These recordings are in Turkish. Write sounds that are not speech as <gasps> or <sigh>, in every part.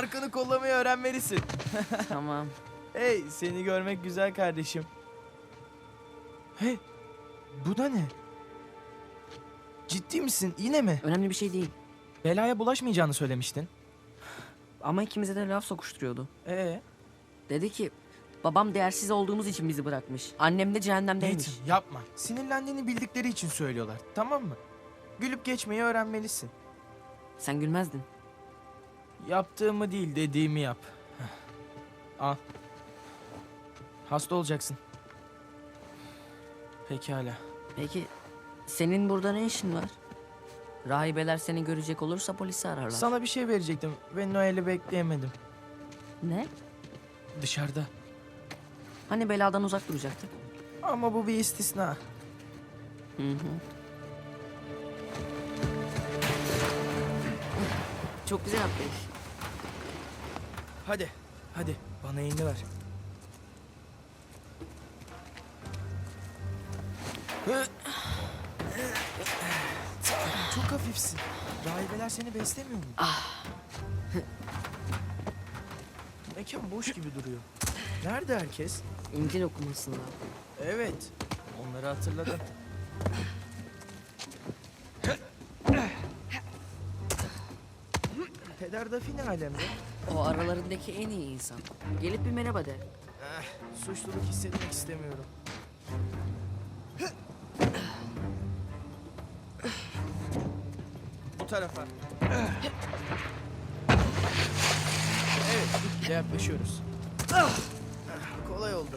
arkanı kollamayı öğrenmelisin. <laughs> tamam. Hey seni görmek güzel kardeşim. Hey bu da ne? Ciddi misin yine mi? Önemli bir şey değil. Belaya bulaşmayacağını söylemiştin. Ama ikimize de laf sokuşturuyordu. Ee, Dedi ki babam değersiz olduğumuz için bizi bırakmış. Annem de cehennemdeymiş. Nathan yapma. Sinirlendiğini bildikleri için söylüyorlar tamam mı? Gülüp geçmeyi öğrenmelisin. Sen gülmezdin. Yaptığımı değil dediğimi yap. Al. Hasta olacaksın. Pekala. Peki senin burada ne işin var? Rahibeler seni görecek olursa polisi ararlar. Sana bir şey verecektim ve Noel'i bekleyemedim. Ne? Dışarıda. Hani beladan uzak duracaktık? Ama bu bir istisna. Hı hı. Çok güzel atlayış. Hadi, hadi bana elini ver. Çok hafifsin. Rahibeler seni beslemiyor mu? Mekan boş gibi duruyor. Nerede herkes? İncil okumasında. Evet, onları hatırladım. Peder Dafi ne alemde? O aralarındaki en iyi insan. Gelip bir merhaba de. Eh, suçluluk hissetmek istemiyorum. Bu tarafa. Evet, gitgide yaklaşıyoruz. Ah, Kolay oldu.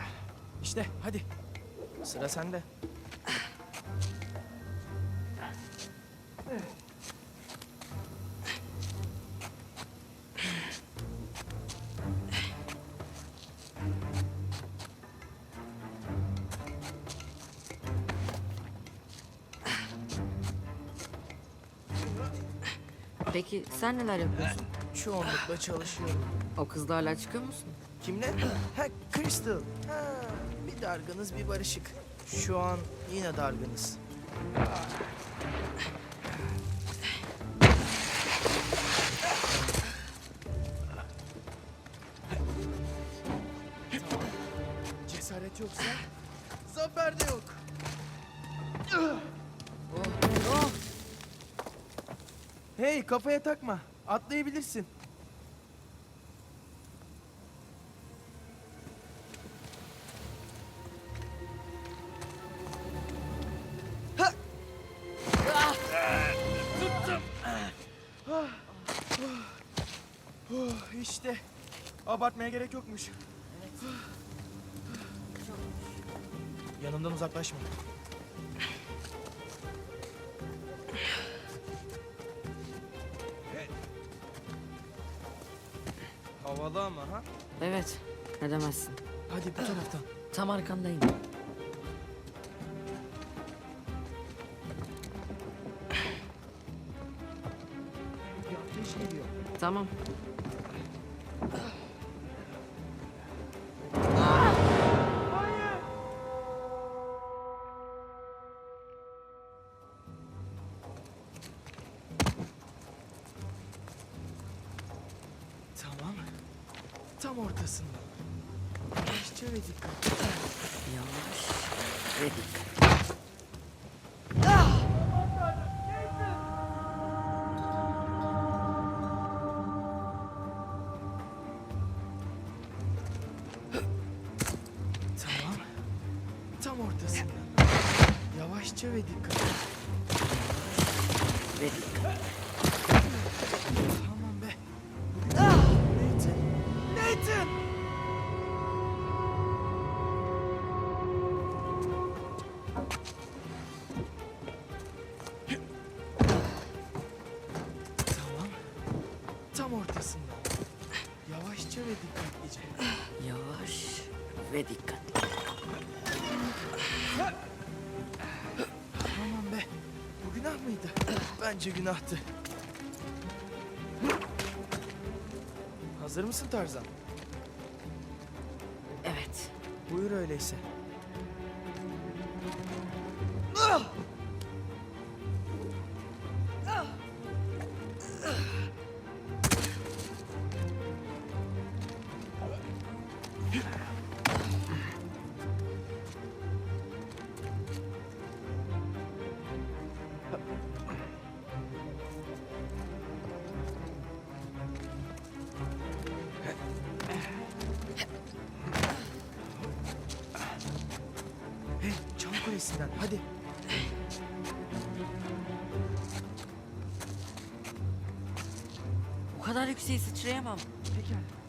İşte hadi. Sıra sende. Peki sen neler yapıyorsun? Çoğunlukla çalışıyorum. O kızla hala çıkıyor musun? Kimle? Ha Crystal. Ha, dargınız bir barışık. Şu an yine dargınız. Tamam. Cesaret yoksa zafer de yok. Oh, Hey kafaya takma. Atlayabilirsin. Oh, işte. Abartmaya gerek yokmuş. Yanımdan uzaklaşma. Havalı ama ha? evet. Ne demezsin. Hadi bu taraftan. Tam arkandayım. Bir ateş geliyor. Tamam. Tamam. Rahatça ve dikkat. Ve dikkat. Aman be. Ah! Nathan! Nathan! Tamam. Tam ortasında. Yavaşça ve dikkatlice. Yavaş ve dikkatli. Günah mıydı? Bence günahtı. Hazır mısın Tarzan? Evet. Buyur öyleyse. Çam kulesinden hadi. Bu kadar yükseğe sıçrayamam. Pekala,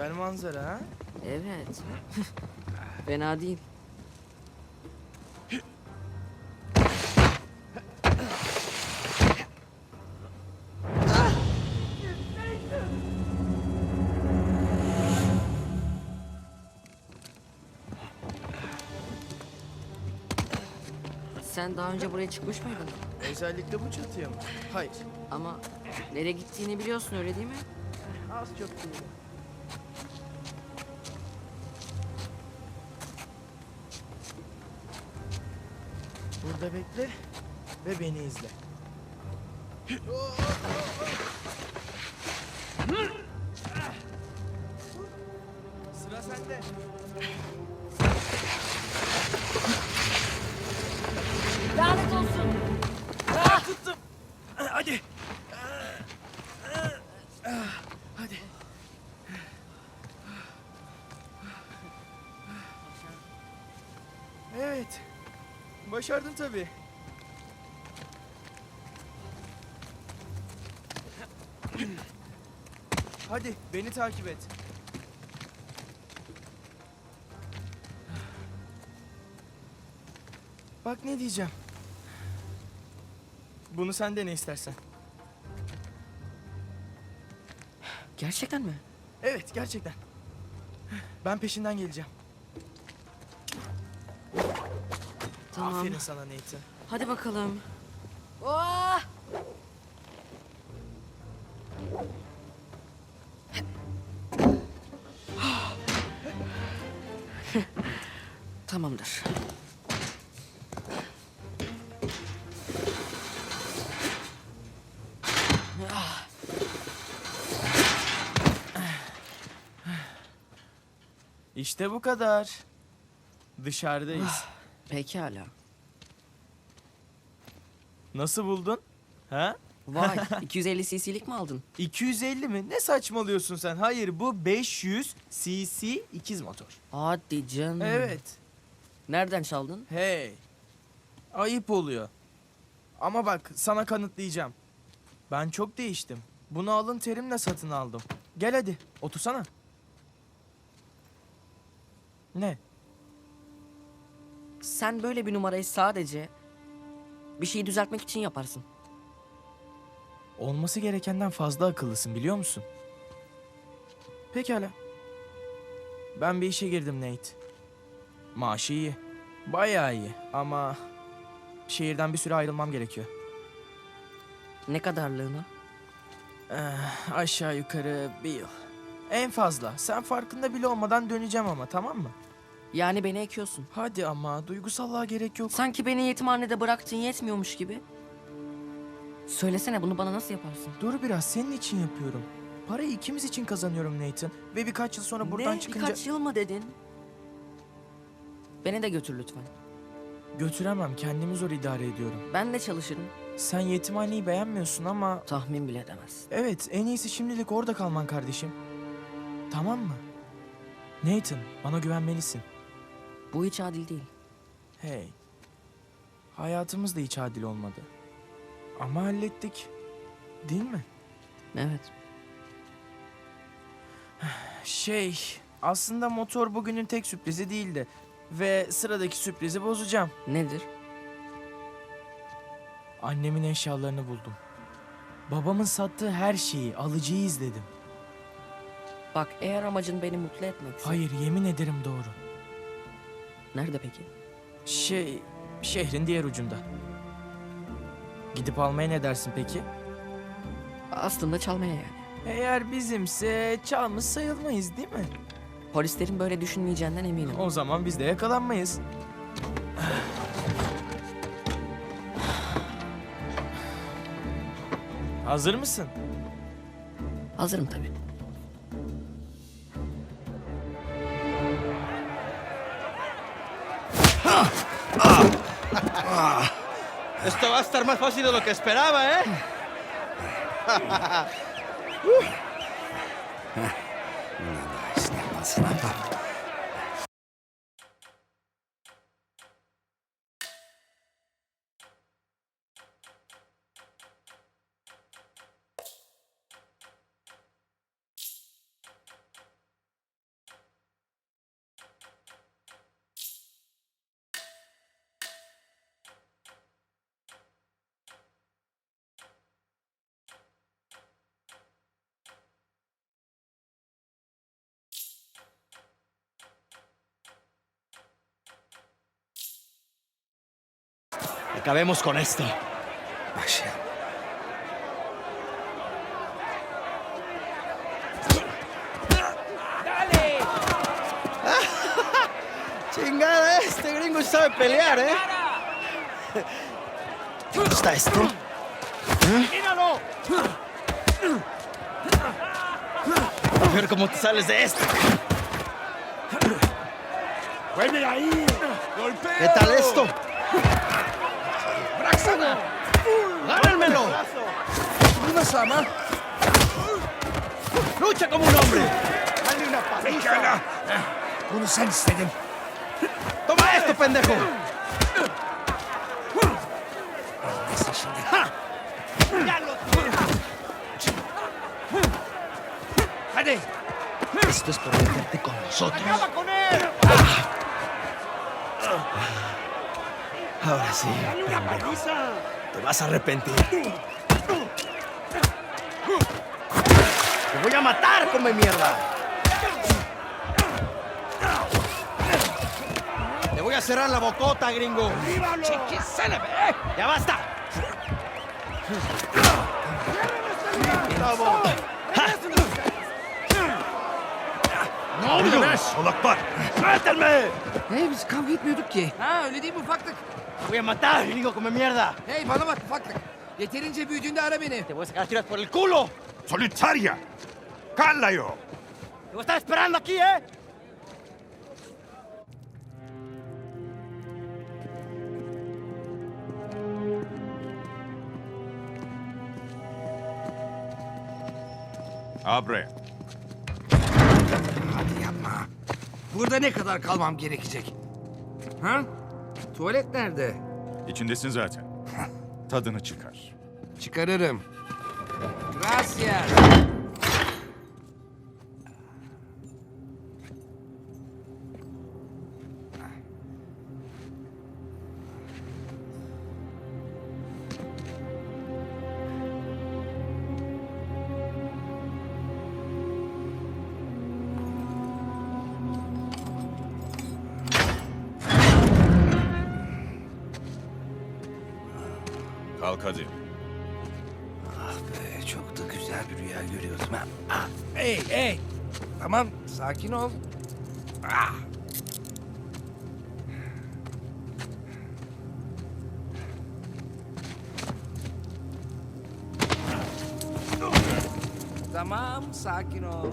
Güzel manzara ha? Evet. <laughs> Fena değil. Sen daha önce buraya çıkmış mıydın? Özellikle bu çatıya mı? Hayır. Ama nereye gittiğini biliyorsun öyle değil mi? Az çok değil. Burada bekle ve beni izle. Sıra sende. Lanet olsun. Ah, tuttum. Hadi. Başardın tabii. Hadi beni takip et. Bak ne diyeceğim. Bunu sen de ne istersen. Gerçekten mi? Evet gerçekten. Ben peşinden geleceğim. Tamam. Aferin sana Nathan. Hadi bakalım. Oh! <gasps> Tamamdır. İşte bu kadar. Dışarıdayız. Pekala. Nasıl buldun? Ha? Vay, <laughs> 250 cc'lik mi aldın? 250 mi? Ne saçmalıyorsun sen? Hayır bu 500 cc ikiz motor. Hadi canım. Evet. Nereden çaldın? Hey. Ayıp oluyor. Ama bak sana kanıtlayacağım. Ben çok değiştim. Bunu alın terimle satın aldım. Gel hadi otursana. Ne? Sen böyle bir numarayı sadece bir şeyi düzeltmek için yaparsın. Olması gerekenden fazla akıllısın biliyor musun? Pekala. Ben bir işe girdim Nate. Maaşı iyi. Bayağı iyi ama şehirden bir süre ayrılmam gerekiyor. Ne kadarlığına? Eh, aşağı yukarı bir yıl. En fazla. Sen farkında bile olmadan döneceğim ama tamam mı? Yani beni ekiyorsun. Hadi ama duygusallığa gerek yok. Sanki beni yetimhanede bıraktığın yetmiyormuş gibi. Söylesene bunu bana nasıl yaparsın? Dur biraz senin için yapıyorum. Parayı ikimiz için kazanıyorum Nathan. Ve birkaç yıl sonra buradan ne? çıkınca... Birkaç yıl mı dedin? Beni de götür lütfen. Götüremem kendimi zor idare ediyorum. Ben de çalışırım. Sen yetimhaneyi beğenmiyorsun ama... Tahmin bile edemezsin. Evet en iyisi şimdilik orada kalman kardeşim. Tamam mı? Nathan, bana güvenmelisin. Bu hiç adil değil. Hey. Hayatımız da hiç adil olmadı. Ama hallettik. Değil mi? Evet. Şey, aslında motor bugünün tek sürprizi değildi. Ve sıradaki sürprizi bozacağım. Nedir? Annemin eşyalarını buldum. Babamın sattığı her şeyi, alıcıyı izledim. Bak eğer amacın beni mutlu etmekse... Hayır, yemin ederim doğru. Nerede peki? Şey, şehrin diğer ucunda. Gidip almaya ne dersin peki? Aslında çalmaya yani. Eğer bizimse çalmış sayılmayız değil mi? Polislerin böyle düşünmeyeceğinden eminim. O zaman biz de yakalanmayız. Hazır mısın? Hazırım tabii. Esto va a estar más fácil de lo que esperaba, ¿eh? <laughs> Acabemos con esto. Vaya. <laughs> Chingada, este gringo sabe pelear, ¿eh? ¿Te gusta esto? ¡Míralo! A ver cómo te sales de esto. ¡Vuelve ahí! ¡Golpea! ¿Qué tal esto? ¡Gánenmelo! ¡Una sama! ¡Lucha como un hombre! ¡Dale una paliza! Bunu sen istedin. ¡Toma esto, pendejo! ¡Hadi! Esto es por meterte con nosotros. con él! Ahora sí, te vas a arrepentir. ¡Te voy a matar, come mierda! Te voy a cerrar la bocota, gringo. ¡Vívalo! ¡Ya basta! Ne oluyor? Solaklar! ¡Suéltenme! Hey biz kavga etmiyorduk ki. Ha öyle değil mi ufaklık? Voy a matar, gringo, come mierda. Hey bana bak ufaklık. Yeterince büyüdüğünde ara beni. Te voy a sacar tiras por el culo. Solitaria! ¡Cállayo! Te voy a estar esperando aquí, ¿eh? Abre. Hadi yapma. Burada ne kadar kalmam gerekecek? Ha? Tuvalet nerede? İçindesin zaten. Tadını çıkar. Çıkarırım. Gracias. Kalk hadi. Ah be çok da güzel bir rüya görüyordum ha. Ah, hey hey. Tamam sakin ol. Ah. Tamam sakin ol.